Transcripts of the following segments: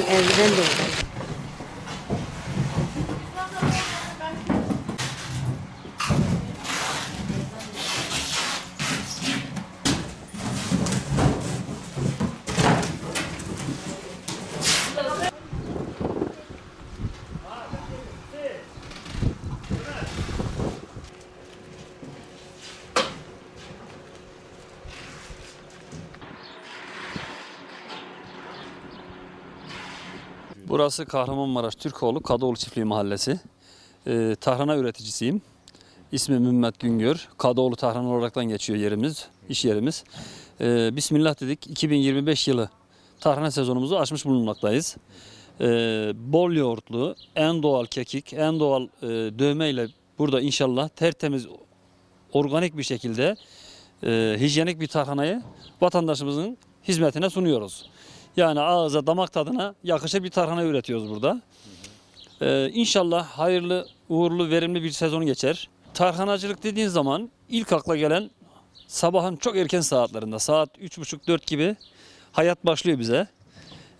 and then Burası Kahramanmaraş Türkoğlu Kadıoğlu Çiftliği Mahallesi. Ee, tarhana üreticisiyim. İsmim Mehmet Güngör. Kadıoğlu Tarhana olaraktan geçiyor yerimiz, iş yerimiz. Ee, Bismillah dedik. 2025 yılı tarhana sezonumuzu açmış bulunmaktayız. Ee, bol yoğurtlu, en doğal kekik, en doğal e, dövmeyle burada inşallah tertemiz, organik bir şekilde e, hijyenik bir tarhanayı vatandaşımızın hizmetine sunuyoruz. Yani ağza, damak tadına yakışır bir tarhana üretiyoruz burada. Ee, inşallah hayırlı, uğurlu, verimli bir sezon geçer. Tarhanacılık dediğin zaman ilk akla gelen sabahın çok erken saatlerinde, saat 3.30-4 gibi hayat başlıyor bize.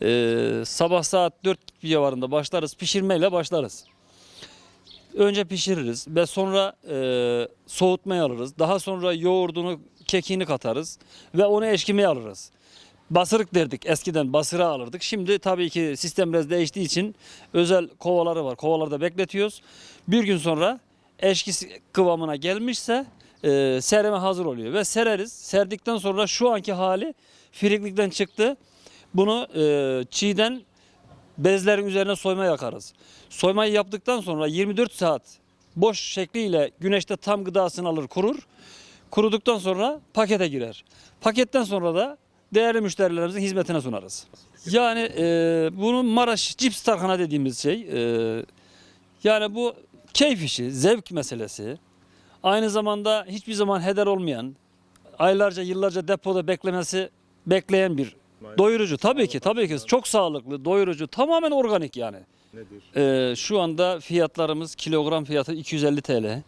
Ee, sabah saat 4 civarında başlarız, pişirmeyle başlarız. Önce pişiririz ve sonra e, soğutmaya alırız. Daha sonra yoğurdunu, kekiğini katarız ve onu eşkimeye alırız. Basırık derdik eskiden basıra alırdık. Şimdi tabii ki sistem biraz değiştiği için özel kovaları var. Kovalarda bekletiyoruz. Bir gün sonra eşki kıvamına gelmişse e, sereme hazır oluyor ve sereriz. Serdikten sonra şu anki hali firiklikten çıktı. Bunu e, çiğden bezlerin üzerine soyma yakarız. Soymayı yaptıktan sonra 24 saat boş şekliyle güneşte tam gıdasını alır kurur. Kuruduktan sonra pakete girer. Paketten sonra da değerli müşterilerimizin hizmetine sunarız. Yani e, bunu Maraş cips tarhana dediğimiz şey. e, yani bu keyif işi, zevk meselesi. Aynı zamanda hiçbir zaman heder olmayan, aylarca yıllarca depoda beklemesi bekleyen bir doyurucu. Tabii ki, tabii ki çok sağlıklı, doyurucu, tamamen organik yani. Nedir? Ee, şu anda fiyatlarımız kilogram fiyatı 250 TL.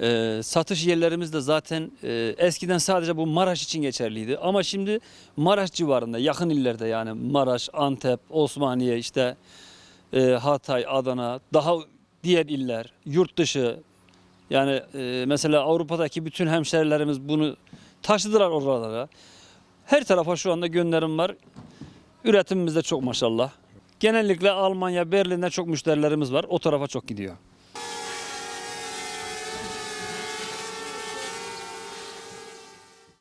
Ee, satış yerlerimiz de zaten e, eskiden sadece bu Maraş için geçerliydi. Ama şimdi Maraş civarında yakın illerde yani Maraş, Antep, Osmaniye işte e, Hatay, Adana daha diğer iller, yurt dışı yani e, mesela Avrupa'daki bütün hemşerilerimiz bunu taşıdılar oralara. Her tarafa şu anda gönderim var. Üretimimiz de çok maşallah. Genellikle Almanya, Berlin'de çok müşterilerimiz var. O tarafa çok gidiyor.